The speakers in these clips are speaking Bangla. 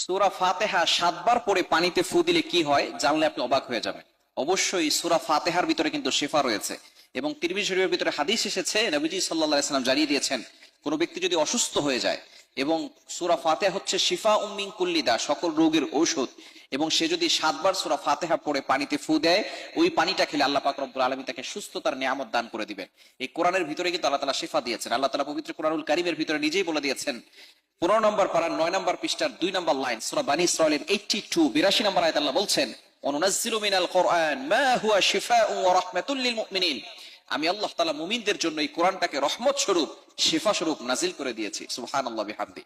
সুরা ফাতেহা সাতবার পরে পানিতে ফু দিলে কি হয়? জানলে আপনি অবাক হয়ে যাবেন। অবশ্যই সুরা ফাতেহার ভিতরে কিন্তু শেফা রয়েছে এবং তিরমিজ শরীফের ভিতরে হাদিস এসেছে, নবীজি সাল্লাহ সাল্লাম জানিয়ে দিয়েছেন, কোনো ব্যক্তি যদি অসুস্থ হয়ে যায় এবং সুরা ফাতেহা হচ্ছে শিফা উম্মিং কুল্লিদা সকল রোগের ঔষধ, এবং সে যদি সাতবার সুরা ফাতেহা পড়ে পানিতে ফু দেয়, ওই পানিটা খেলে আল্লাহ পাক রব্বুল আলমী তাকে সুস্থতার নিয়ামত দান করে দিবেন। এই কোরআনের ভিতরে কিন্তু আল্লাহ তালা শিফা দিয়েছেন। আল্লাহ তালা পবিত্র কোরআনুল কারিমের ভিতরে নিজেই বলে দিয়েছেন পনেরো নম্বর পাড়ার নয় নম্বর পৃষ্ঠার দুই নম্বর লাইন, সুরা বানী ইসরায়েলের এইটটি টু বিরাশি নম্বর আয়াত আল্লাহ বলছেন মিনাল কোরআন মা হুয়া লিল মুমিনিন। আমি আল্লাহ তাআলা মুমিনদের জন্য এই কোরআনটাকে রহমত স্বরূপ স্বরূপ নাজিল করে দিয়েছি বিহামদি।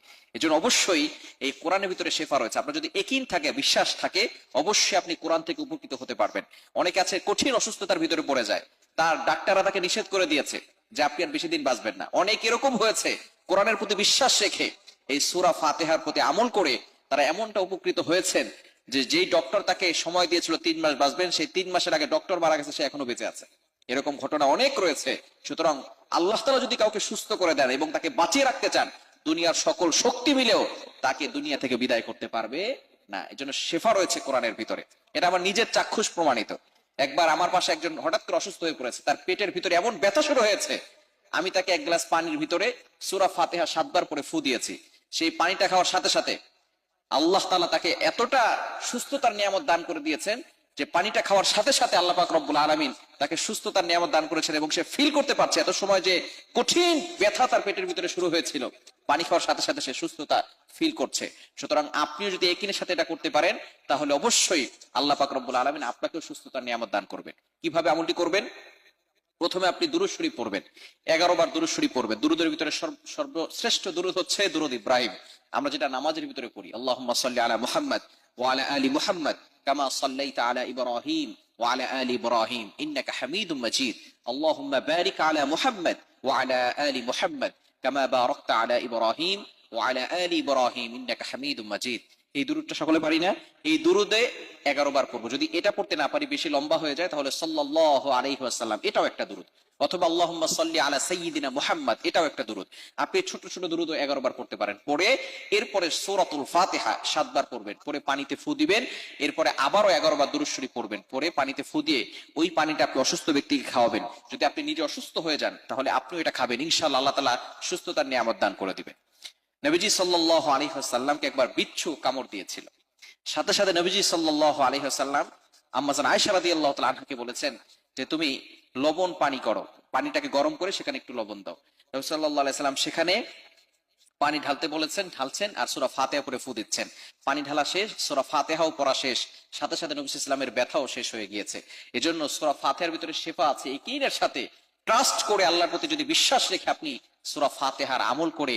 অবশ্যই এই কোরআনের ভিতরে শেফা রয়েছে। আপনার যদি একিন থাকে, বিশ্বাস থাকে, অবশ্যই আপনি কোরআন থেকে উপকৃত হতে পারবেন। অনেকে আছে, কঠিন অসুস্থতার ভিতরে পড়ে যায়। তার ডাক্তাররা তাকে নিষেধ করে দিয়েছে যে আপনি আর বেশি দিন বাঁচবেন না। অনেক এরকম হয়েছে, কোরআনের প্রতি বিশ্বাস রেখে এই সুরা ফাতেহার প্রতি আমল করে তারা এমনটা উপকৃত হয়েছেন যে যেই ডক্টর তাকে সময় দিয়েছিল তিন মাস বাঁচবেন, সেই তিন মাসের আগে ডক্টর মারা গেছে, সে এখনও বেঁচে আছে। এরকম ঘটনা অনেক রয়েছে। সুতরাং আল্লাহ তালা যদি কাউকে সুস্থ করে দেন এবং তাকে বাঁচিয়ে রাখতে চান, দুনিয়ার সকল শক্তি মিলেও তাকে দুনিয়া থেকে বিদায় করতে পারবে না। এই জন্য শেফা রয়েছে কোরআনের ভিতরে। এটা আমার নিজের চাক্ষুষ প্রমাণিত। একবার আমার পাশে একজন হঠাৎ করে অসুস্থ হয়ে পড়েছে, তার পেটের ভিতরে এমন ব্যথা শুরু হয়েছে, আমি তাকে এক গ্লাস পানির ভিতরে সুরা ফাতেহা সাতবার করে ফু দিয়েছি। সেই পানিটা খাওয়ার সাথে সাথে আল্লাহ তালা তাকে এতটা সুস্থতার নিয়ামত দান করে দিয়েছেন যে পানিটা খাওয়ার সাথে সাথে আল্লাহ পাক রব্বুল আলমিন তাকে সুস্থতার নিয়ামত দান করেছেন এবং সে ফিল করতে পারছে। এত সময় যে কঠিন ব্যথা তার পেটের ভিতরে শুরু হয়েছিল, পানি খাওয়ার সাথে সাথে সে সুস্থতা ফিল করছে। সুতরাং আপনিও যদি একিনের সাথে এটা করতে পারেন, তাহলে অবশ্যই আল্লাহ পাক রব্বুল আলমিন আপনাকেও সুস্থতার নিয়ামত দান করবেন। কীভাবে আমলটি করবেন? প্রথমে আপনি দুরুদ শরীফ পড়বেন এগারো বার দুরুদ শরীফ পড়বেন দুরুদের ভিতরে সর্ব- সর্বশ্রেষ্ঠ দুরুদ হচ্ছে দুরুদ ইব্রাহিম আমরা যেটা নামাজের ভিতরে করি আল্লাহ সাল্লি আলা মুহাম্মদ ওয়ালা আলী মুহাম্মদ কামা সাল্লাইতা আলা ইব্রাহিম وعلى آل إبراهيم إنك حميد مجيد اللهم بارك على محمد وعلى آل محمد كما باركت على إبراهيم وعلى آل إبراهيم إنك حميد مجيد এই দুরুদটা সকলে পারি না? এই দুরুদে এগারো বার করব যদি এটা পড়তে না পারি, বেশি লম্বা হয়ে যায়, তাহলে সাল্লাহ আলাইহি ওয়াসাল্লাম, এটাও একটা দুরুদ। অথবা আল্লাহুম্মা সাল্লি আলা সাইয়্যিদিনা মুহাম্মদ, এটাও একটা দুরুদ। আপনি ছোট ছোট দুরুদ এগারো বার করতে পারেন। পরে এরপরে সূরাতুল ফাতিহা সাতবার পড়বেন। পরে পানিতে ফু দিবেন, এরপরে আবারও এগারো বার দুরুদ শরীফ পড়বেন। পরে পানিতে ফু দিয়ে ওই পানিটা আপনি অসুস্থ ব্যক্তিকে খাওয়াবেন। যদি আপনি নিজে অসুস্থ হয়ে যান, তাহলে আপনিও এটা খাবেন। ইনশাআল্লাহ আল্লাহ তাআলা সুস্থতার নিয়ামত দান করে দিবেন। নবীজি সাল্লাহ আলহিহাসাল্লামকে একবার বিচ্ছু কামড় দিয়েছিল। সাথে সাথে নবীজি সাল্লাহ আলহিহাসাল্লাম আম্মাজান আয়সা রাদি আল্লাহ আনহাকে বলেছেন যে, তুমি লবণ পানি করো। পানিটাকে গরম করে সেখানে একটু লবণ দাও। নবী সাল্লাহ আলাইসাল্লাম সেখানে পানি ঢালতে বলেছেন, ঢালছেন আর সুরা ফাতেহা করে ফু দিচ্ছেন। পানি ঢালা শেষ, সুরা ফাতেহাও পড়া শেষ। সাথে সাথে নবী ইসলামের ব্যথাও শেষ হয়ে গিয়েছে। এজন্য সুরা ফাতেহার ভিতরে শেফা আছে এই কিনের সাথে ট্রাস্ট করে আল্লাহর প্রতি যদি বিশ্বাস রেখে আপনি সুরা ফাতেহার আমল করে